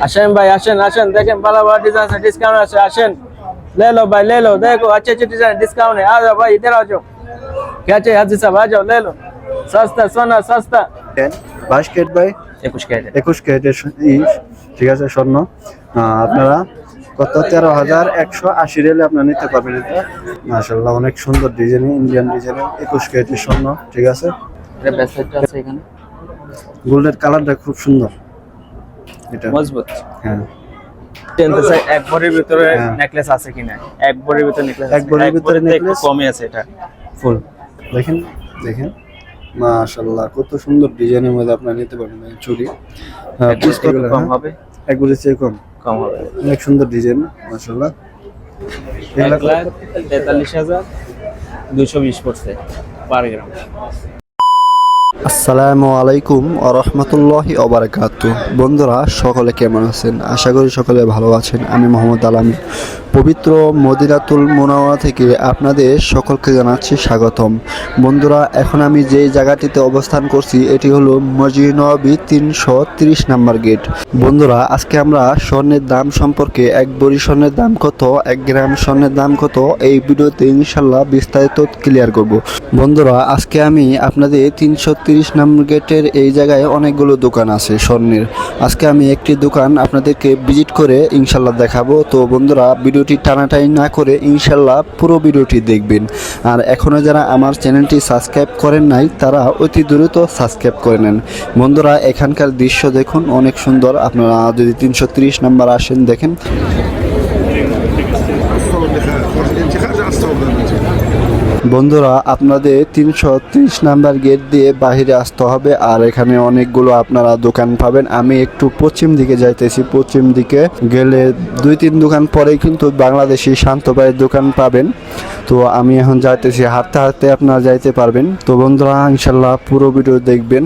আসেন ভাই আসেন আসেন দেখেন ভালো ভালো डिजाइन है डिस्काउंट আছে আসেন ले लो भाई ले लो देखो अच्छे अच्छे डिजाइन डिस्काउंट है आ जाओ भाई इधर आ जाओ क्या चाहिए हाजी साहब आ जाओ ले लो सस्ता सोना सस्ता বাইশ ক্যারেট বাই একুশ ক্যারেট একুশ ক্যারেটের স- ই, ঠিক আছে স্বর্ণ আহ, আপনারা কত তেরো হাজার একশো আশি রেলে আপনারা নিতে পারবেন এটা মাসাল্লাহ অনেক সুন্দর ডিজাইন ইন্ডিয়ান ডিজাইনের একুশ ক্যারেটের স্বর্ণ ঠিক আছে এটা ব্যাসলেটটা আছে এখানে গোল্ডের কালারটা খুব সুন্দর এটা। মজবুত। হ্যাঁ। জানতে চাই এক ভরির ভিতরে হ্যাঁ। নেকলেস আছে কিনা? এক ভরির ভিতরে নেকলেস এক ভরির ভিতরে necklace? কমই আছে এটা। ফুল দেখেন দেখেন। মাশাল্লাহ কত সুন্দর ডিজাইনের মধ্যে আপনারা নিতে পারবেন চুড়ি। হ্যাঁ, কম হ্যাঁ, হবে? একবারে চেয়ে কম। কম হবে। অনেক সুন্দর ডিজাইন মাশাল্লাহ এক লাখ তেতাল্লিশ হাজার দুশো বিশ পড়ছে পার গ্রাম। আসসালামু আলাইকুম ও রহমতুল্লাহি অবরাকাত বন্ধুরা, সকলে কেমন আছেন? আশা করি সকলে ভালো আছেন। আমি মোহাম্মদ আলামী পবিত্র মদিনাতুল মোনাওয়া থেকে আপনাদের সকলকে জানাচ্ছি স্বাগতম। বন্ধুরা, এখন আমি যে জায়গাটিতে অবস্থান করছি, এটি হলো মসজিদ নবী তিনশো তিরিশ নাম্বার গেট। বন্ধুরা, আজকে আমরা স্বর্ণের দাম সম্পর্কে এক বড়ি স্বর্ণের দাম কত, এক গ্রাম স্বর্ণের দাম কত, এই ভিডিওতে ইনশাল্লাহ বিস্তারিত ক্লিয়ার করব। বন্ধুরা, আজকে আমি আপনাদের তিনশো তিরিশ নাম্বার গেটের এই জায়গায় অনেকগুলো দোকান আছে স্বর্ণের। আজকে আমি একটি দোকান আপনাদেরকে ভিজিট করে ইনশাল্লাহ দেখাবো। তো বন্ধুরা ভিডিওটি টানাটাই না করে ইনশাল্লাহ পুরো ভিডিওটি দেখবেন। আর এখনও যারা আমার চ্যানেলটি সাবস্ক্রাইব করেন নাই, তারা অতি দ্রুত সাবস্ক্রাইব করে নেন। বন্ধুরা, এখানকার দৃশ্য দেখুন, অনেক সুন্দর। আপনারা যদি তিনশো নাম্বার আসেন, দেখেন। বন্ধুরা, আপনাদের তিনশো ত্রিশ নাম্বার গেট দিয়ে বাহিরে আসতে হবে, আর এখানে অনেকগুলো আপনারা দোকান পাবেন। আমি একটু পশ্চিম দিকে যাইতেছি। পশ্চিম দিকে গেলে দুই তিন দোকান পরে কিন্তু বাংলাদেশি শান্ত ভাইয়ের দোকান পাবেন। তো আমি এখন যাইতেছি, হাঁটতে হাঁটতে আপনারা যাইতে পারবেন। তো বন্ধুরা, ইনশাল্লাহ পুরো ভিডিও দেখবেন।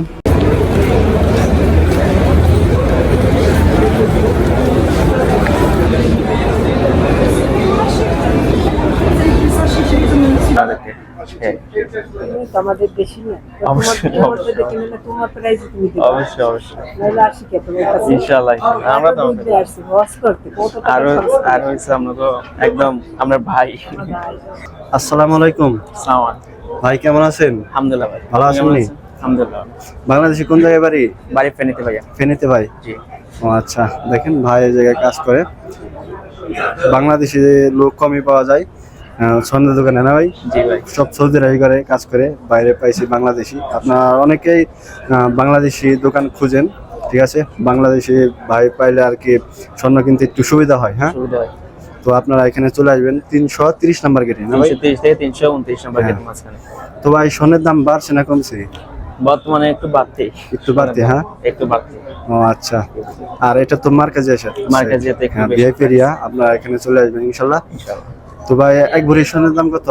আমাদের বেশি না। অবশ্যই, তোমার- তোমার অবশ্যই। যদি কিনে না, তোমার প্রাইস তুমি অবশ্যই অবশ্যই। আসি কে তোমার কাছে ইনশাআল্লাহ ইনশাআল্লাহ। আমরা তো ঘুরতে আসছি করতে কত টাকা আরও খরচ করে। আর হয়েছে আমরা তো একদম আমরা ভাই। আসসালামু আলাইকুম। ভাই কেমন আছেন? আলহামদুলিল্লাহ ভাই। ভালো আছেন? আলহামদুলিল্লাহ। বাংলাদেশি কোন জায়গায় বাড়ি? বাড়ি ফেনিতে ভাই ফেনীতে ভাই? জি। ও আচ্ছা দেখেন ভাই এই জায়গায় কাজ করে। বাংলাদেশে লোক কমই পাওয়া যায় স্বর্ণের দোকানে না ভাই? জি ভাই। সব সৌদিরাই করে কাজ করে বাইরে পাইছি বাংলাদেশি। আপনার অনেকেই বাংলাদেশি দোকান খুঁজেন ঠিক আছে? বাংলাদেশি ভাই পাইলে আর কি স্বর্ণ কিনতে একটু সুবিধা হয় হ্যাঁ? তো আপনারা এখানে চলে আসবেন তিনশো তিরিশ নাম্বার গেটে না তিনশো উনত্রিশ নম্বর হ্যাঁ। গেটের মাঝখানে। তো ভাই স্বর্ণের দাম বাড়ছে না কমছে? বর্তমানে একটু বাড়তি একটু বাড়তি, হ্যাঁ? একটু বাড়তি ও আচ্ছা। আর এটা তো মার্কাজে এসে ভিআইপি এরিয়া আপনারা এখানে চলে আসবেন ইনশাল্লাহ। তো ভাই এক ভরি সোনার দাম কত?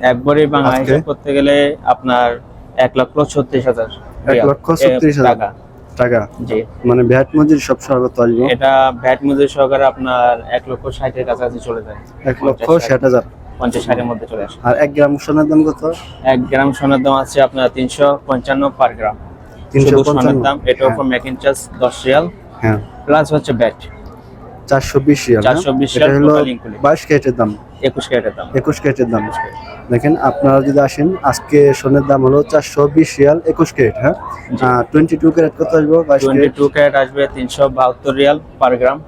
একবারে বাংলা আজকে? হিসাব করতে গেলে আপনার এক লক্ষ ছত্রিশ হাজার এক লক্ষ ছত্রিশ হাজার। টাকা। টাকা। জি। মানে ভ্যাট মজুরি সব সর্বত আসবে। এটা ভ্যাট মজুরি সহকারে আপনার এক লক্ষ ষাটের কাছাকাছি চলে যায়। এক লক্ষ ষাট। হাজার। পঞ্চাশ ষাটের মধ্যে চলে আসে। আর এক গ্রাম সোনার দাম কত? এক গ্রাম সোনার দাম আছে আপনার তিনশো পঞ্চান্ন পার গ্রাম। 355 শুধু সোনার দাম উপর হ্যাঁ। দশ রিয়াল। হ্যাঁ। প্লাস হচ্ছে ব্যাট। চারশো বিশ রিয়াল হ্যাঁ? 420 এটা হলো বাইশ ক্যারেটের দাম। একুশ ক্যারেটের দাম। একুশ ক্যারেটের দাম। দেখেন আপনারা যদি আসেন আজকে সোনের দাম হলো চারশো বিশ রিয়াল একুশ ক্যারেট হ্যাঁ? টোয়েন্টি টু ক্যারেট কত আসব? টোয়েন্টি টু ক্যারেট আসবে তিনশো বাহাত্তর riyal per gram.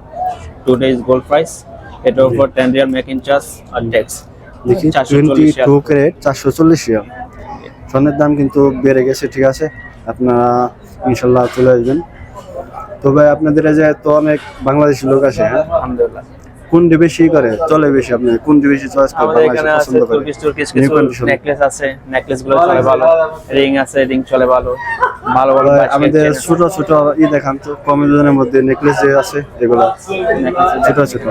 Today's gold price এটার উপর টেন রিয়াল মেকিং চার্জ আর ট্যাক্স দেখি টোয়েন্টি টু ক্যারেট চারশো চল্লিশ রিয়াল। সোনের দাম কিন্তু বেড়ে গেছে ঠিক আছে? আপনারা ইনশাল্লাহ চলে আসবেন। তো ভাই আপনাদের যে তো অনেক বাংলাদেশি লোক আছে হ্যাঁ? আলহামদুলিল্লাহ। কোনটি বেশি করে? চলে বেশি আপনি কোনটি বেশি চয়েস করে আমাদের এখানে আছে কিছু নেকলেস আছে নেকলেসগুলো চলে ভালো। রিং আছে রিং চলে ভালো। ভালো ভালো আমাদের ছোট ছোট ই দেখান তো কম ওজনের মধ্যে নেকলেস যে আছে এগুলো। ছোট ছোট।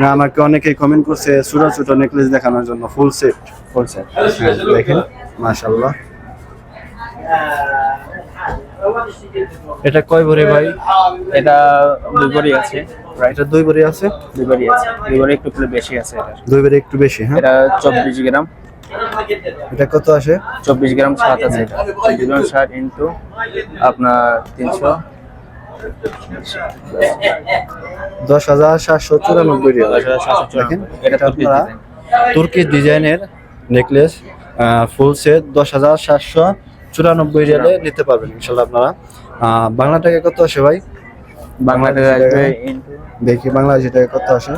না আমাকে অনেকেই কমেন্ট করছে ছোট ছোট নেকলেস দেখানোর জন্য ফুল সেট ফুল সেট দেখেন মাশাআল্লাহ। এটা কয় ভরি ভাই? এটা দুই ভরি আছে। এটা দুই ভরি আছে? দুই ভরি আছে। দুই ভরি একটু বেশি আছে এটা দুই ভরি একটু বেশি হ্যাঁ? এটা চব্বিশ গ্রাম। এটা কত আসে? চব্বিশ গ্রাম সাত আছে এটা। চব্বিশ গ্রাম ষাট ইন্টু আপনার তিনশো। দশ হাজার সাতশো চুরানব্বই রিয়াল। দশ হাজার সাতশো দেখেন চুরানব্বই। এটা। তুর্কি ডিজাইনের নেকলেস ফুল সেট দশ হাজার সাতশো চুরানব্বই রিয়ালে নিতে পারবেন ইনশাল্লাহ আপনারা। বাংলা টাকা কত আসে ভাই? বাংলা টাকা দেখি বাংলাদেশি টাকা কত আসে?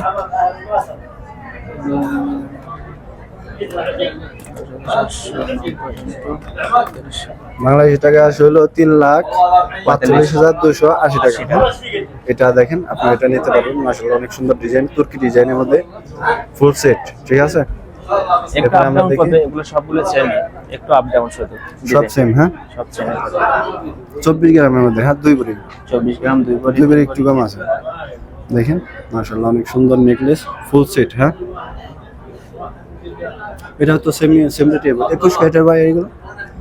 বাংলাদেশি টাকা আসে হলো তিন লাখ পাঁচচল্লিশ হাজার দুশো আশি টাকা? এটা দেখেন আপনি এটা নিতে পারবেন। মাসাল্লাহ অনেক সুন্দর ডিজাইন তুর্কি ডিজাইনের মধ্যে ফুল সেট ঠিক আছে? একটু আপ ডাউন করবে এগুলো সবগুলো সেম একটু আপ ডাউন শুধু সব সেম হ্যাঁ? সব সেম চব্বিশ গ্রামের মধ্যে হ্যাঁ দুই ভরি। চব্বিশ গ্রাম দুই ভরি। দুই ভরি একটু কম আছে। দেখেন মাসাল্লাহ অনেক সুন্দর নেকলেস ফুল সেট হ্যাঁ? এটা তো সেমি সেম রেটে একুশ ক্যারেটের ভাই এগুলো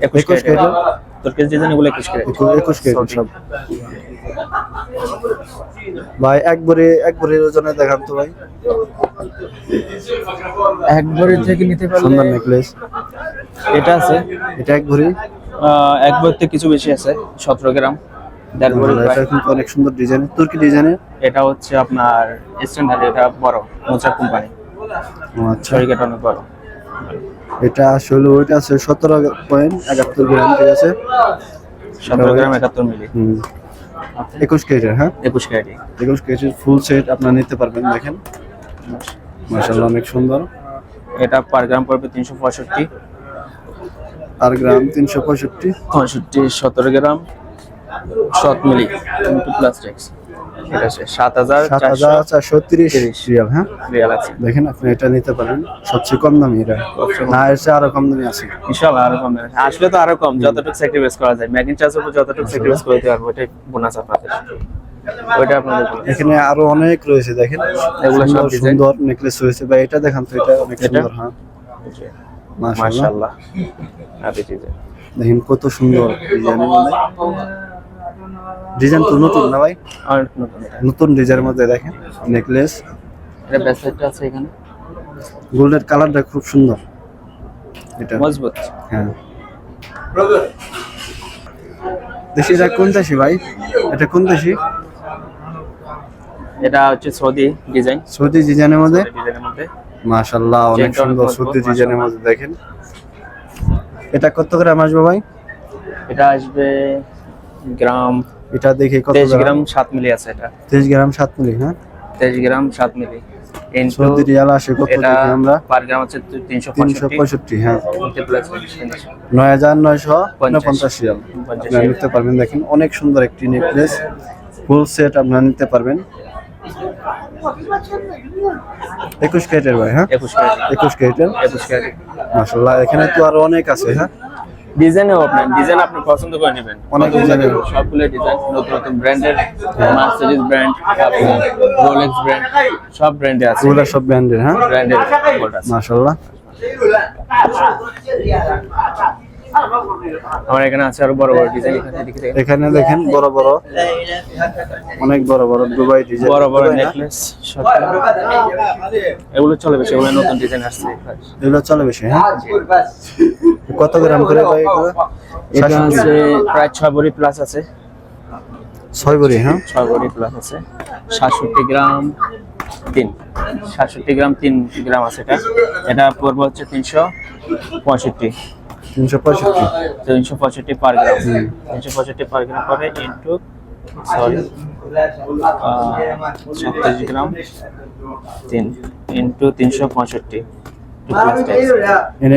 একুশ একুশ ক্যারেট ক্যারেট তুর্কিশ ডিজাইন এগুলো একুশ ক্যারেট। একুশ- একুশ ক্যারেট সব। ভাই এক ভরি এক ভরির ওজনে দেখান তো ভাই। এক ভরি থেকে নিতে সুন্দর নেকলেস এটা আছে এটা এক ভরি। আহ, এক ভরি থেকে কিছু বেশি আছে সতেরো গ্রাম দেড় ভরি এটা কিন্তু অনেক সুন্দর ডিজাইন তুর্কি ডিজাইনের এটা হচ্ছে আপনার স্ট্যান্ডার্ড এটা বড় মোচা কোম্পানি আচ্ছা। শরীরটা অনেক বড়। এটা আসলে ওইটা আছে সতেরো পয়েন্ট একাত্তর গ্রাম ঠিক আছে? সতেরো গ্রাম একাত্তর মিলি। একুশ কেজির হ্যাঁ? একুশ কেজি একুশ কেজির ফুল সেট আপনারা নিতে পারবেন দেখেন। মাশাআল্লাহ অনেক সুন্দর। এটা পার গ্রাম পড়বে তিনশো পঁয়ষট্টি। আর গ্রাম তিনশো পঁয়ষট্টি। পঁয়ষট্টি সতেরো গ্রাম সাত মিলি ইন্টু প্লাস ট্যাক্স এটা সাত হাজার চারশো তিরিশ রিয়াল হ্যাঁ? রিয়াল আছে। দেখেন আপনি এটা নিতে পারেন সবচেয়ে কম দামি এটা। না এর চেয়ে আরও কম দামি আছে। ইনশাল্লাহ আরও কম দেবে। আসলে তো আরও কম যতটুকু স্যাক্রিফাইস করা যায়। ম্যাগিন চার্জের উপর যতটুকু স্যাক্রিফাইস করে দিতে পারব ওইটাই বোনাস আপনাদের। ওইটা আপনাদের। এখানে আরও অনেক রয়েছে দেখেন। এগুলো সব সুন্দর নেকলেস রয়েছে। বা এটা দেখান তো এটা অনেক সুন্দর হ্যাঁ? মাশাআল্লাহ। দেখেন কত সুন্দর ডিজাইনের মধ্যে। ডিজাইন তো নতুন না ভাই? আর নতুন নতুন ডিজাইনের মধ্যে দেখেন নেকলেস এটা ব্যাসলেটটা আছে এখানে। গোল্ডের কালারটা খুব সুন্দর। এটা। মজবুত। হ্যাঁ। দেশি এটা কোন দেশি ভাই? এটা কোন দেশি? এটা হচ্ছে সৌদি ডিজাইন। সৌদি ডিজাইনের মধ্যে? ডিজাইনের মধ্যে। মাশাআল্লাহ অনেক সুন্দর সৌদি ডিজাইনের মধ্যে দেখেন। এটা কত গ্রাম আসবে ভাই? এটা আসবে গ্রাম এটা দেখে কত গ্রাম? গ্রাম সাত মিলি আছে এটা। তেইশ গ্রাম সাত মিলি হ্যাঁ? তেইশ গ্রাম সাত মিলি। Into সৌদি রিয়াল আসে কত দেখি আমরা? পার গ্রাম পঁয়ষট্টি। পঁয়ষট্টি হ্যাঁ। প্লাস নয় হাজার নয়শো পঞ্চাশ। পঞ্চাশ রিয়াল। আপনারা নিতে পারবেন দেখেন অনেক সুন্দর একটি নেকলেস। ফুল সেট আপনারা নিতে পারবেন। একুশ ক্যারেটের ভাই হ্যাঁ? একুশ ক্যারেট। একুশ ক্যারেটের। একুশ ক্যারেট। এখানে তো আরও অনেক আছে হ্যাঁ? ডিজাইনও আপনার ডিজাইন আপনি পছন্দ করে নেবেন। অনেক ডিজাইনের। সবগুলো ডিজাইন নতুন নতুন ব্র্যান্ডের মার্সিডিজ ব্র্যান্ড আপনার রোলেক্স ব্র্যান্ড সব ব্র্যান্ডে আছে। এগুলো সব ব্র্যান্ডের হ্যাঁ? ব্র্যান্ডের মাশাল্লাহ আমার এখানে আছে আরও বড় বড় ডিজাইন এখানে দেখি দেখি। এখানে দেখেন বড় বড় অনেক বড় বড় দুবাই ডিজাইন বড় বড় নেকলেস এগুলো চলে বেশি এগুলো নতুন ডিজাইন আসছে। এগুলো চলে বেশি হ্যাঁ? কত গ্রাম করে ভাই এগুলো? এটা আছে প্রায় ছয় ভরি প্লাস আছে। ছয় বড়ি হ্যাঁ? ছয় ভরি প্লাস আছে। সাতষট্টি গ্রাম তিন। সাতষট্টি গ্রাম তিন গ্রাম আছে এটা। এটা পড়বে হচ্ছে তিনশো পঁয়ষট্টি। তিনশো পঁয়ষট্টি। তিনশো পঁয়ষট্টি পার গ্রাম তিনশো পঁয়ষট্টি পার গ্রাম পরে ইন্টু সরি সাতাশ গ্রাম তিন ইন্টু তিনশো পঁয়ষট্টি।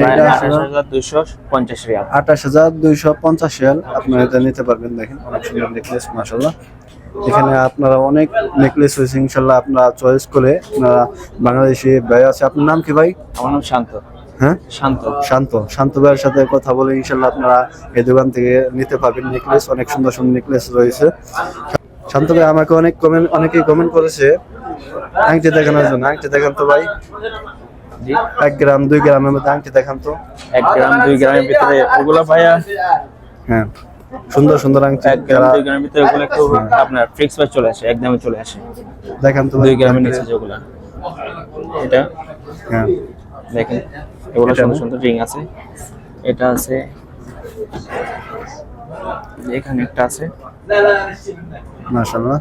আঠাশ হাজার পঞ্চাশ রিয়াল। আঠাশ হাজার দুইশো পঞ্চাশ রিয়াল। আপনারা এটা নিতে পারবেন দেখেন অনেক সুন্দর নেকলেস মাসাল্লাহ এখানে আপনারা অনেক নেকলেস হয়েছে ইনশাল্লাহ আপনারা চয়েস করে আপনারা বাংলাদেশি ভাই আছে। আপনার নাম কি ভাই? আমার নাম শান্ত। হ্যাঁ? শান্ত। শান্ত। শান্ত ভাইয়ের সাথে কথা বলে ইনশাল্লাহ আপনারা এই দোকান থেকে নিতে পারবেন নেকলেস অনেক সুন্দর সুন্দর নেকলেস রয়েছে। শান্ত ভাই আমাকে অনেক কমেন্ট অনেকেই কমেন্ট করেছে। আংটি দেখানোর জন্য। আংটি দেখান তো ভাই। এক গ্রাম দুই গ্রামের মধ্যে আংটি দেখান তো। এক গ্রাম দুই গ্রামের ভিতরে ওগুলো ভাইয়া? হ্যাঁ। সুন্দর সুন্দর আংটি। এক গ্রাম দুই গ্রামের ভিতরে ওগুলো একটু আপনার ফিক্স প্রাইস চলে আসে একদমই চলে আসে। দেখান তো দুই গ্রামের নিচে যেগুলো। এটা? হ্যাঁ। দেখেন। এগুলো সুন্দর সুন্দর রিং আছে। এটা আছে। এখানে একটা আছে। মাশাল্লাহ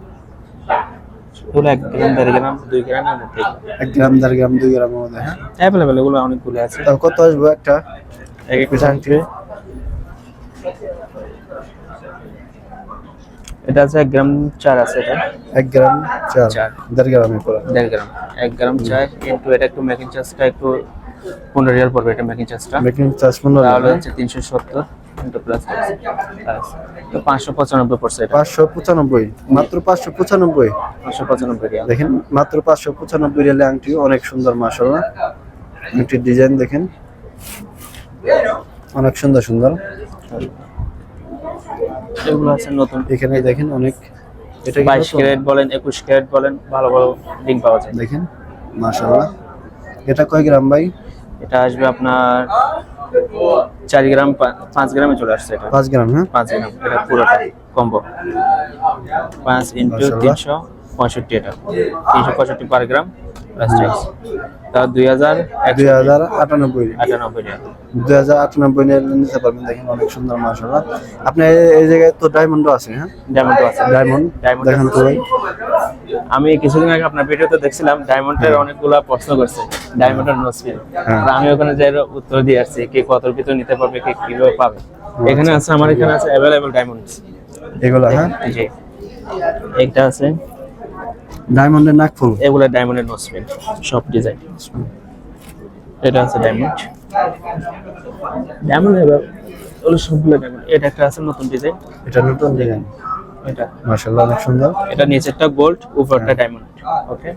এগুলো এক গ্রাম দেড় গ্রাম দুই গ্রামের মধ্যে এক গ্রাম দেড় গ্রাম দুই গ্রামের মধ্যে হ্যাঁ? অ্যাভেলেবেল এগুলো অনেকগুলো আছে। তাও কত আসবে একটা? এক এটা আছে এক গ্রাম চার আছে এটা। এক গ্রাম চার। চার। দেড় দেড় গ্রাম। এক গ্রাম চার কিন্তু এটা একটু মেকিং চার্জটা একটু পনেরো রিয়াল পড়বে এটা মেকিং চার্জটা মেকিং চার্জ পনেরো তাহলে হচ্ছে প্লাস তো পড়ছে এটা। মাত্র পাঁচশো পঁচানব্বই। রিয়াল। দেখেন মাত্র রিয়ালে আংটি অনেক সুন্দর আংটির ডিজাইন দেখেন। অনেক সুন্দর সুন্দর। এগুলো আছে নতুন। এখানে দেখেন অনেক এটা কি বাইশ নতুন? ক্যারেট বলেন একুশ ক্যারেট বলেন ভালো ভালো রিং পাওয়া যায়। দেখেন মাশাল্লাহ এটা কয় গ্রাম ভাই? এটা আসবে আপনার চার গ্রাম পাঁচ গ্রামে চলে আসছে এটা। পাঁচ গ্রাম হ্যাঁ? পাঁচ গ্রাম এটা পুরোটা কম্বো। পাঁচ ইন্টু। তিনশো পঁয়ষট্টি এটা। তিনশো পঁয়ষট্টি পার গ্রাম প্লাস ট্যাক্স তা দুই হাজার দুই হাজার আটানব্বই। আটানব্বই দুই হাজার আটানব্বই নিতে পারবেন দেখেন অনেক সুন্দর মাশাল্লাহ আপনি এই- জায়গায় তো ডায়মন্ডও আছে হ্যাঁ? ডায়মন্ড আছে। ডায়মন্ড Diamond দেখেন তো। ভাই আমি কিছুদিন আগে আপনার ভিডিওতে দেখছিলাম ডায়মন্ডের অনেকগুলা প্রশ্ন করছে ডায়মন্ডের নোসপিন হ্যাঁ। আমি ওখানে যাই উত্তর দিয়ে আসছি কে কতর ভিতর নিতে পারবে কে কীভাবে পাবে। এখানে আছে আমার এখানে আছে অ্যাভেলেবল ডায়মন্ড এগুলো হ্যাঁ? জি। একটা আছে। ডায়মন্ডের নাকফুল। এগুলো ডায়মন্ডের নোসপিন সব ডিজাইন এটা আছে ডায়মন্ড ডায়মন্ড ওগুলো সবগুলো ডায়মন্ড এটা একটা আছে নতুন ডিজাইন এটা নতুন ডিজাইন এটা। মাশাআল্লাহ অনেক সুন্দর। এটা নিচেরটা গোল্ড উপরটা ডায়মন্ড ওকে।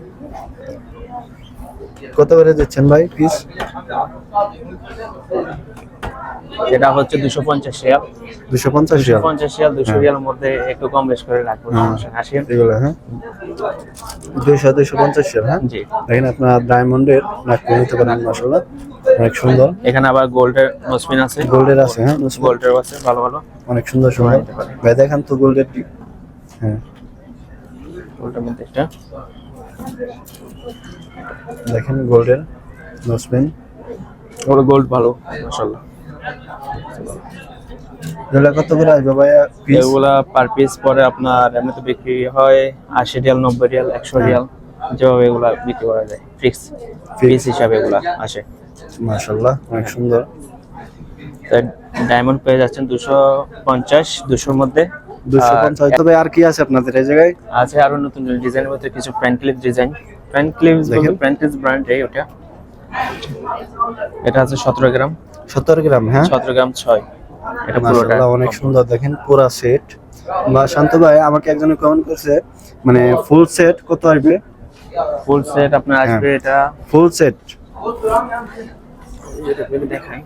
কত করে দিচ্ছেন ভাই পিস এটা হচ্ছে দুশো পঞ্চাশ রিয়াল। দুশো পঞ্চাশ রিয়াল? পঞ্চাশ রিয়াল দুশো হ্যাঁ। রিয়ালের মধ্যে একটু কম বেশ করে রাখব হ্যাঁ। এগুলো হ্যাঁ। দুইশো দুইশো পঞ্চাশ রিয়াল হ্যাঁ? জি। দেখেন আপনার ডায়মন্ডের নাকফুল নিতে পারেন মাশাল্লাহ অনেক সুন্দর। এখানে আবার গোল্ডের নোসপিন আছে। গোল্ডের আছে হ্যাঁ গোল্ডের আছে ভালো ভালো। অনেক সুন্দর সুন্দর। ভাই দেখান তো গোল্ডের হ্যাঁ। গোল্ডের মধ্যে একটা। দেখেন গোল্ডের নোসপেন ওগুলো গোল্ড ভালো মাশাআল্লাহ। এগুলো কত করে আসবে ভাইয়া এগুলা পার পিস পরে আপনার এমনিতে বিক্রি হয় আশি রিয়াল নব্বই রিয়াল একশো রিয়াল যেভাবে এগুলা বিক্রি করা যায়। ফিক্স হিসাবে এগুলা আসে। মাশাল্লাহ অনেক সুন্দর। ডায়মন্ড পেয়ে যাচ্ছেন দুশো পঞ্চাশ দুশোর মধ্যে। দুশো আর পঞ্চাশ তবে আর কি আছে আপনাদের এই জায়গায়? আছে আরও নতুন ডিজাইনের মধ্যে কিছু pant clip design pant clip দেখেন। প্যান্ট ক্লিপ ব্র্যান্ড এই ওটা। এটা আছে সতেরো গ্রাম। সত্তর গ্রাম হ্যাঁ? সতেরো গ্রাম ছয়। এটা পুরোটা অনেক সুন্দর দেখেন পুরা সেট বা শান্ত ভাই আমাকে একজনে কমেন্ট করছে মানে ফুল সেট কত আসবে? ফুল সেট আপনার হ্যাঁ। আসবে এটা ফুল সেট দেখাই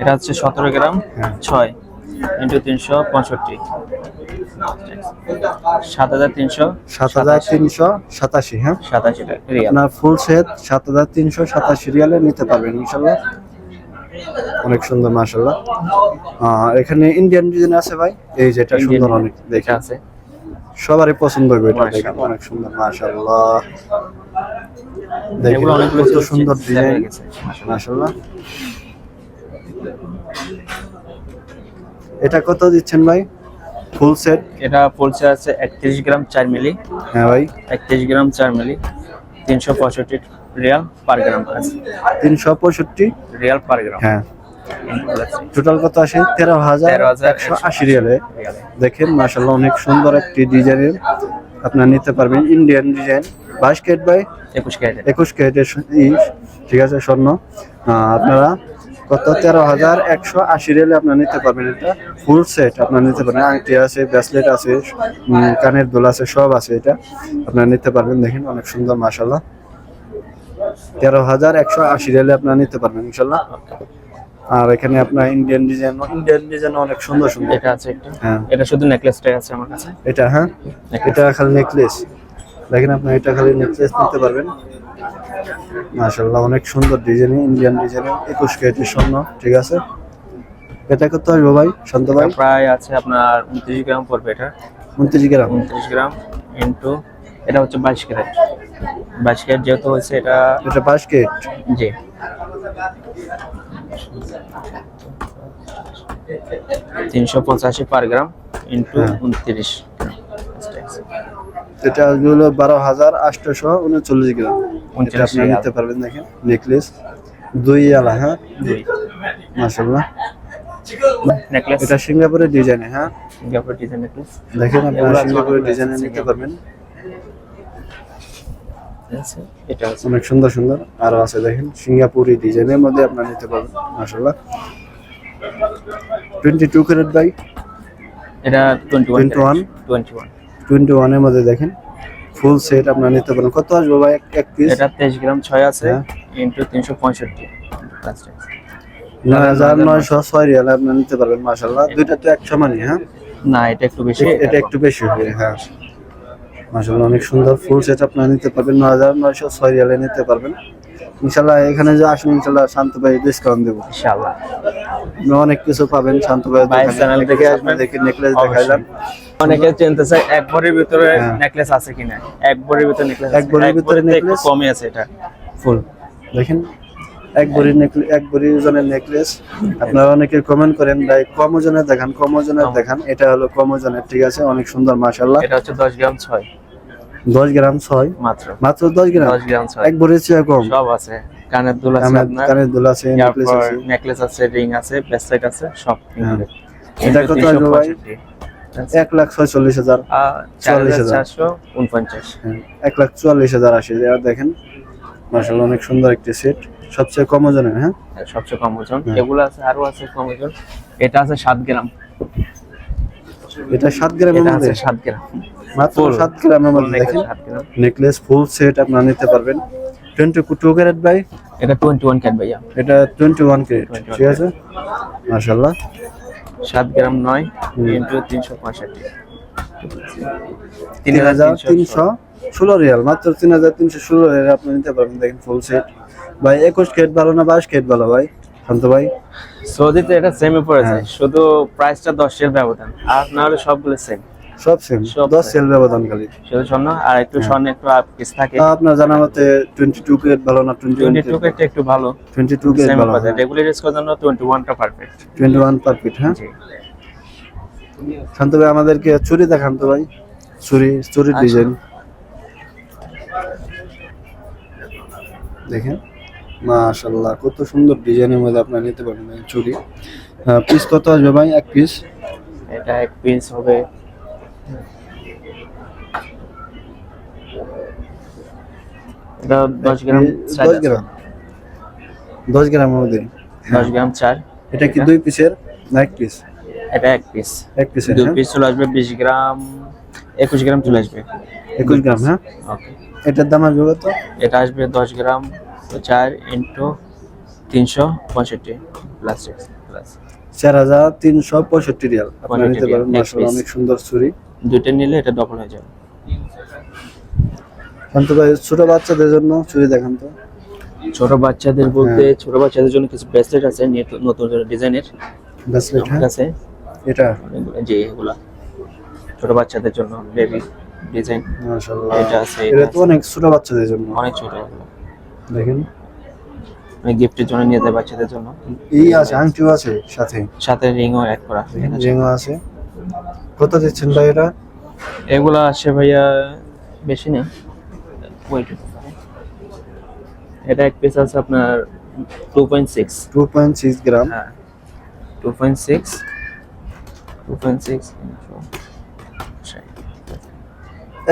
এটা হচ্ছে সতেরো গ্রাম হ্যাঁ। ছয় ইন্টু তিনশো পঁয়ষট্টি। সাত হাজার তিনশো সাত হাজার তিনশো সাতাশি হ্যাঁ? সাতাশি আপনার ফুল সেট সাত হাজার তিনশো সাতাশি রিয়ালে নিতে পারবেন ইনশাল্লাহ অনেক সুন্দর মাশাল্লাহ এখানে ইন্ডিয়ান ডিজাইন আছে ভাই? এই যেটা সুন্দর অনেক দেখে আছে। সবারই পছন্দ হবে এটা দেখেন অনেক সুন্দর মাশাল্লাহ দেখেন অনেকগুলো সুন্দর sell ডিজাইন মাশাল্লাহ এটা কত দিচ্ছেন ভাই? Full set? এটা পড়ছে আছে একত্রিশ গ্রাম চার মিলি। হ্যাঁ ভাই। একত্রিশ গ্রাম চার মিলি। তিনশো পঁয়ষট্টি রিয়াল পার গ্রাম আছে। তিনশো পঁয়ষট্টি? Riyal per gram. হ্যাঁ। টোটাল কত আসে তেরো হাজার একশো আশি রিয়ালে। দেখেন মাশাল্লাহ অনেক সুন্দর একটি ডিজাইনের আপনার নিতে পারবেন ইন্ডিয়ান ডিজাইন বাইশ ক্যারেট বাই একুশ ক্যারেট। একুশ ক্যারেটের ঠিক আছে স্বর্ণ। আপনারা কত? তেরো হাজার একশো আশি রেলে আপনার নিতে পারবেন এটা। ফুল সেট আপনার নিতে পারবেন। আংটি আছে ব্রেসলেট আছে কানের দোল আছে সব আছে এটা। আপনার নিতে পারবেন। দেখেন অনেক সুন্দর মাশাল্লাহ তেরো হাজার একশো আশি রেলে আপনার নিতে পারবেন ইনশাল্লাহ আর এখানে আপনার ইন্ডিয়ান ডিজাইন ইন্ডিয়ান ডিজাইন অনেক সুন্দর সুন্দর। এটা আছে একটা। হ্যাঁ। এটা শুধু নেকলেসটাই আছে আমার কাছে। এটা হ্যাঁ? এটা খালি নেকলেস দেখেন আপনি এটা খালি নেকলেস নিতে পারবেন। মাশাল্লাহ অনেক সুন্দর ডিজাইন ইন্ডিয়ান ডিজাইনের একুশ কেজি স্বর্ণ ঠিক আছে? এটা কত আসবে ভাই শান্ত ভাই? প্রায় আছে আপনার উনত্রিশ গ্রাম পড়বে এটা। উনত্রিশ গ্রাম? উনত্রিশ গ্রাম ইন্টু এটা হচ্ছে বাইশ ক্যারেট। বাইশ ক্যারেট যেহেতু হয়েছে এটা এটা পাঁচ কেট জি। তিনশো পঁচাশি পার গ্রাম ইন্টু হ্যাঁ। উনত্রিশ। এটা হলো বারো হাজার আটশোশো উনচল্লিশ গ্রাম। এটা উনচল্লিশ নিতে পারবেন দেখেন নেকলেস দুই আলা হ্যাঁ? মাসাল্লাহ এটা সিঙ্গাপুরের ডিজাইনে হ্যাঁ? সিঙ্গাপুর ডিজাইন নেকলেস দেখেন আপনারা সিঙ্গাপুরের ডিজাইনে নিতে পারবেন। এটা অনেক সুন্দর সুন্দর। আরও আছে দেখেন সিঙ্গাপুরি ডিজাইনের মধ্যে আপনারা নিতে পারবেন মাসাল্লাহ টোয়েন্টি টু ক্যারেট বাই এটা twenty one 21? Twenty one twenty ওয়ানের মধ্যে দেখেন ফুল সেট আপনারা নিতে পারেন। কত আসবে ভাই এক- এক পিস এটা তেইশ গ্রাম ছয় আছে হ্যাঁ। ইন্টু তিনশো পঁয়ষট্টি। নয় হাজার নয়শো ছয় রিয়াল আপনারা নিতে পারবেন মাসাল্লাহ দুইটা তো এক সমানই হ্যাঁ? না এটা একটু বেশি। এটা একটু বেশি হবে হ্যাঁ। মাসাল্লাহ অনেক সুন্দর ফুল সেট আপনারা নিতে পারবেন নয় হাজার নয়শো ছয় রিয়ালে নিতে পারবেন। ইনশাল্লাহ এখানে যে আসুন ইনশাল্লাহ শান্ত ভাই ডিসকাউন্ট দেবো। ইনশাআল্লাহ। অনেক কিছু পাবেন শান্ত ভাই channel থেকে আসবেন। দেখে নেকলেস দেখাইলাম। অনেকে চিনতে চায় এক ভরির ভিতরে হ্যাঁ। নেকলেস আছে কিনা? এক ভরির ভিতরে নেকলেস এক ভরির ভিতরে necklace? কমে আছে এটা। ফুল। দেখেন এক ভরি নেকলেস এক ভরি ওজনের নেকলেস আপনারা অনেকে কমেন্ট করেন ভাই কম ওজনের দেখান কম ওজনের দেখান। এটা হলো কম ওজনের ঠিক আছে? অনেক সুন্দর মাশাআল্লাহ। এটা হচ্ছে দশ গ্রাম ছয়। দশ গ্রাম ছয়? মাত্র। মাত্র দশ গ্রাম? দশ গ্রাম ছয়। এক ভরির চেয়ে কম? সব আছে। কানের দুল আছে আপনার। কানের দুল আছে নেকলেস আছে। নেকলেস আছে রিং আছে ব্রেসলেট আছে সব হ্যাঁ। এটা কত আসবে ভাই? 365 এক লাখ ছয়চল্লিশ হাজার চুয়াল্লিশ হাজার। 4449 হ্যাঁ, এক লাখ চুয়াল্লিশ হাজার আর দেখেন মাশাআল্লাহ অনেক সুন্দর একটি সেট সবচেয়ে কম ওজনের হ্যাঁ? সবচেয়ে কম ওজন। হ্যাঁ। এগুলো আছে আরও আছে কম ওজন। এটা আছে সাত গ্রাম। এটা সাত গ্রামের মধ্যে? আছে সাত গ্রাম। মাত্র সাত গ্রামের মধ্যে দেখেন। গ্রাম। নেকলেস ফুল সেট আপনারা নিতে পারবেন। টোয়েন্টি টু ক্যারেট বাই এটা টোয়েন্টি ওয়ান ক্যাট ভাইয়া। এটা টোয়েন্টি ওয়ান ক্যারেট 21 ঠিক আছে মাশাআল্লাহ। সাত গ্রাম নয় ইন্টু তিনশো পঁয়ষট্টি। তিন হাজার তিনশো। ষোলো রিয়াল মাত্র তিন হাজার তিনশো ষোলো রিয়াল আপনি নিতে পারবেন দেখেন ফুল সেট ভাই একুশ কেট ভালো না বাইশ কেট ভালো ভাই? শান্ত ভাই? সৌদিতে এটা সেমে পড়েছে হ্যাঁ। শুধু প্রাইসটা দশের ব্যবধান আর না হলে সবগুলো সেম সব সেম সব দশ same। সেল ব্যবধান খালি শুধু স্বর্ণ আর একটু হ্যাঁ। স্বর্ণ একটু পিস থাকে। আপনার জানা মতে টোয়েন্টি টু ক্যারেট ভালো না টোয়েন্টি টোয়েন্টি একটু ভালো। টোয়েন্টি টু ভালো রেগুলার ইউজ করার জন্য টোয়েন্টি ওয়ানটা পারফেক্ট টোয়েন্টি ওয়ান পারফেক্ট হ্যাঁ শান্ত ভাই আমাদেরকে চুরি দেখান তো ভাই। চুরি আচ্ছা। ডিজাইন দেখেন মাশাল্লাহ কত সুন্দর ডিজাইনের মধ্যে আপনারা নিতে পারবেন চুরি পিস কত আসবে ভাই? এক পিস এটা এক পিস হবে এটা দশ গ্রাম দশ। গ্রাম। দশ গ্রাম চার এটা কি দুই পিসের না এক পিস এটা এক পিস এক পিসের দুই হ্যাঁ? পিস চলে আসবে বিশ গ্রাম একুশ গ্রাম চলে আসবে। একুশ গ্রাম হ্যাঁ? ওকে এটার দাম আসবে কত? এটা আসবে দশ গ্রাম চার ইন্টু তিনশো পঁয়ষট্টি প্লাস প্লাস চার হাজার তিনশো পঁয়ষট্টি রিয়াল। আপনারা নিতে মাশাল্লাহ piece। অনেক সুন্দর চুরি দুইটা নিলে এটা ডবল হয়ে যাবে। শান্ত ভাই ছোট বাচ্চাদের জন্য চুরি দেখান তো। ছোট বাচ্চাদের বলতে হ্যাঁ। ছোট বাচ্চাদের জন্য কিছু ব্রেসলেট আছে নতুন ডিজাইনের ব্রেসলেট হ্যাঁ? আছে? এটা? যে এগুলা। ছোট বাচ্চাদের জন্য বেবি ডিজাইন মাশাআল্লাহ। এটা আছে, এটা তো অনেক ছোট বাচ্চাদের জন্য। অনেক ছোট দেখেন। অনেক গিফটের জন্য নিয়ে যায় বাচ্চাদের জন্য। এই আছে আংটিও আছে সাথে। সাথে রিংও অ্যাড করা দেখেন রিংও আছে। কত দিচ্ছেন ভাই এটা? এগুলা আছে ভাইয়া বেশি না। এটা এক পিস আছে আপনার two point six two point six gram হ্যাঁ। Two point six two point six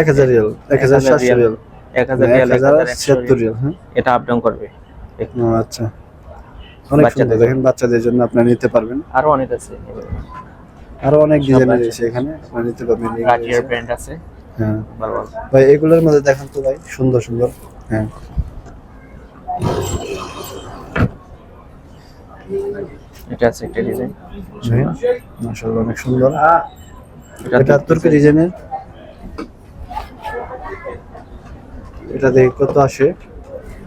এক হাজার রিয়াল এক হাজার সাতশো রিয়াল এক হাজার এক রিয়াল এক হাজার হাজার ছিয়াত্তর রিয়াল। রিয়াল হ্যাঁ। এটা আপ ডাউন করবে। আচ্ছা। অনেক সুন্দর। বাচ্চাদের দেখেন বাচ্চাদের জন্য আপনারা নিতে পারবেন। আরও অনেক আছে। আরও অনেক ডিজাইন বাচ্চা। এখানে। আপনারা নিতে পারবেন। রাজিয়ার ব্র্যান্ড আছে। হ্যাঁ। ভাই এগুলোর মধ্যে দেখান তো ভাই সুন্দর সুন্দর। হ্যাঁ। এটা আছে একটা ডিজাইন মাশাআল্লাহ অনেক সুন্দর। এটা ডিজাইনের। এটা দেখে কত আসে?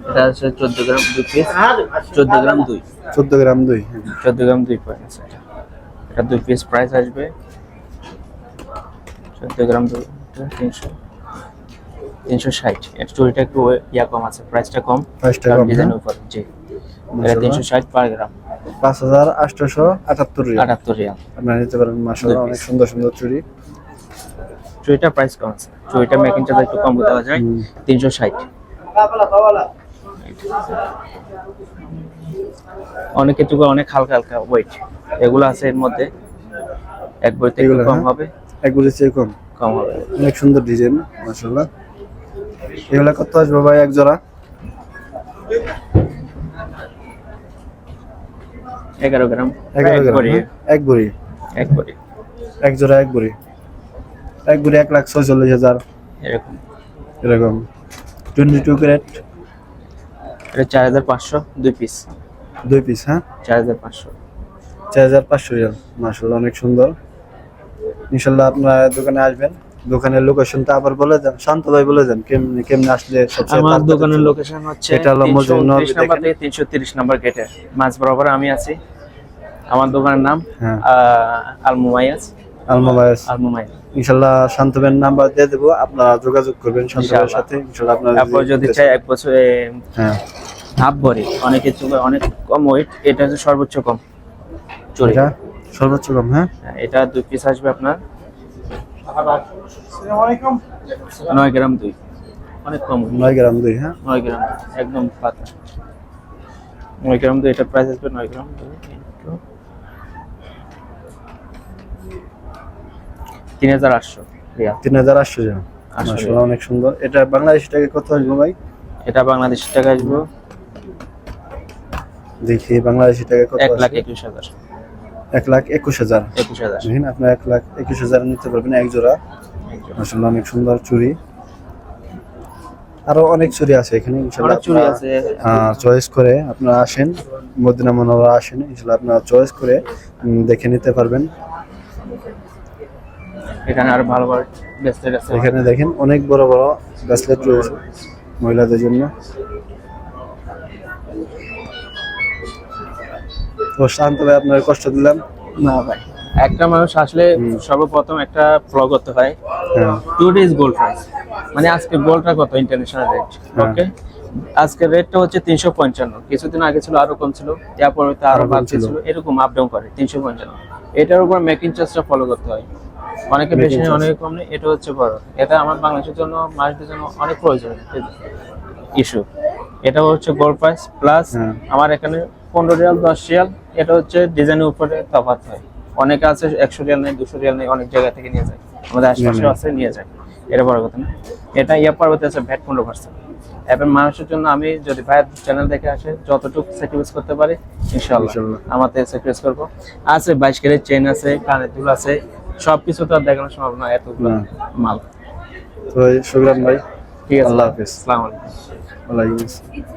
এটা আছে চোদ্দ গ্রাম দুই পিস চোদ্দ গ্রাম দুই। চোদ্দ গ্রাম দুই হ্যাঁ। চোদ্দ গ্রাম পয়েন্ট আছে এটা। পিস প্রাইস আসবে। চোদ্দ গ্রাম দুই। এটা তিনশো তিনশো ষাট চুরিটা একটু ইয়া কম আছে প্রাইসটা কম। প্রাইসটা কম ডিজাইন? উপর জি। এটা তিনশো ষাট পার গ্রাম পাঁচ হাজার আটশোশো আটাত্তর রিয়াল। আটাত্তর রিয়াল। আপনারা নিতে পারেন মাসাল্লাহ অনেক সুন্দর সুন্দর প্রাইস কম আছে। চুরিটা মেকিং চার্জ একটু কম দেওয়া যায়। তিনশো ষাট। অনেক কিছু অনেক হালকা হালকা ওয়েট এগুলো আছে এর মধ্যে। এক বইতে কম হ্যাঁ? হবে। একগুলি চেয়ে কম। কম হবে। অনেক সুন্দর ডিজাইন মাসাল্লাহ এগুলা কত আসবে ভাই এক জোড়া? এগারো গ্রাম। এগারো এক গ্রাম হ্যাঁ? এক বড়ি এক ভরি। এক জোড়া এক বড়ি এক বড়ি এক লাখ ছয়চল্লিশ হাজার। এরকম। এরকম। টোয়েন্টি টু ক্যারেট এটা চার হাজার পাঁচশো দুই পিস দুই পিস হ্যাঁ? চার হাজার পাঁচশো। চার হাজার পাঁচশো মাসাল্লাহ অনেক সুন্দর। ইনশাল্লাহ আপনারা দোকানে আসবেন। দোকানের লোকেশনটা আবার বলে দেন শান্ত ভাই বলে দেন কেমনি কেমনি আসলে আমার দোকানের লোকেশন হচ্ছে এটা হলো তিনশো নাম্বার থেকে তিনশো তিরিশ নাম্বার গেটে মাঝ বরাবর আমি আছি। আমার দোকানের নাম হ্যাঁ। আহ, আল মুমাইয়াস আল মুমাইয়াস ইনশাল্লাহ শান্ত ভাইয়ের নাম্বার দিয়ে দেবো আপনারা যোগাযোগ করবেন শান্ত ভাইয়ের সাথে। ইনশাল্লাহ আপনারা যদি চাই এক বছরে হ্যাঁ। হাফ ভরি অনেক অনেক কম ওয়েট এটা হচ্ছে সর্বোচ্চ কম। চুরি। সর্বোচ্চ কম হ্যাঁ? হ্যাঁ, এটা দুই পিস আসবে আপনার। নয় গ্রাম দুই। অনেক কম। নয় গ্রাম দুই হ্যাঁ? নয় গ্রাম একদম পাতা। নয় গ্রাম দুই এটা প্রাইস আসবে নয় গ্রাম দুই। তিন হাজার আটশো তিন হাজার আটশো জন আটশো মাসাল্লাহ অনেক সুন্দর। এটা বাংলাদেশ টাকা কত আসবে ভাই? এটা বাংলাদেশ টাকা আসবে। দেখি বাংলাদেশি টাকা কত এক লাখ একুশ হাজার। এক লাখ একুশ হাজার। একুশ হাজার। আপনার এক লাখ একুশ হাজার নিতে পারবেন এক জোড়া। মাসাল্লাহ অনেক সুন্দর চুড়ি আরও অনেক চুড়ি আছে এখানে আছে। চয়েস করে আপনারা আসেন মদিনা মনোরা আসেন ইনশাল্লাহ আপনারা চয়েস করে দেখে নিতে পারবেন। এখানে আরও ভালো ভালো ব্রেসলেট আছে। এখানে দেখেন অনেক বড় বড় ব্রেসলেট রয়েছে মহিলাদের জন্য। তো শান্ত ভাই আপনার কষ্ট দিলাম। না ভাই একটা মানুষ আসলে সর্বপ্রথম একটা ফলো করতে হয়। টু ডেজ গোল্ড প্রাইস মানে আজকে গোল্ডটা কত? International rate. ওকে আজকের রেটটা হচ্ছে তিনশো পঞ্চান্ন। কিছুদিন আগে ছিল আরও কম ছিল এর পরবর্তী আরও বাড়ছে ছিল। এরকম আপ ডাউন করে তিনশো পঞ্চান্ন। এটার উপর মেকিং চার্জটা ফলো করতে হয়। অনেকে বেশি। অনেকে কম নেই এটা হচ্ছে বড়। এটা আমার বাংলাদেশের জন্য মার্কেটের জন্য অনেক প্রয়োজন ইস্যু এটা হচ্ছে গোল্ড প্রাইস প্লাস। আমার এখানে পনেরো রিয়াল দশ রিয়াল এটা হচ্ছে ডিজাইনের উপরে তফাৎ হয়। অনেকে আছে একশো রিয়াল নেই দুশো রিয়াল নেই অনেক জায়গা থেকে নিয়ে যায়। আমাদের আশেপাশে আছে নিয়ে যায়। এটা বড় কথা না। এটা ইয়া পরবর্তী আছে ভ্যাট পনেরো পার্সেন্ট এখন মানুষের জন্য আমি যদি ভাইয়ের চ্যানেল দেখে আসে যতটুকু স্যাক্রিফাইস করতে পারি ইনশাল্লাহ। আমাদের স্যাক্রিফাইস করব। আছে বাইশ কেরের চেন আছে কানের দুল আছে সবকিছু তো আর দেখানো সম্ভব না এতগুলো মাল। তো ভাই ঠিক আছে আল্লাহ হাফেজ। আসসালামু আলাইকুম। ওয়ালাইকুম আসসালাম।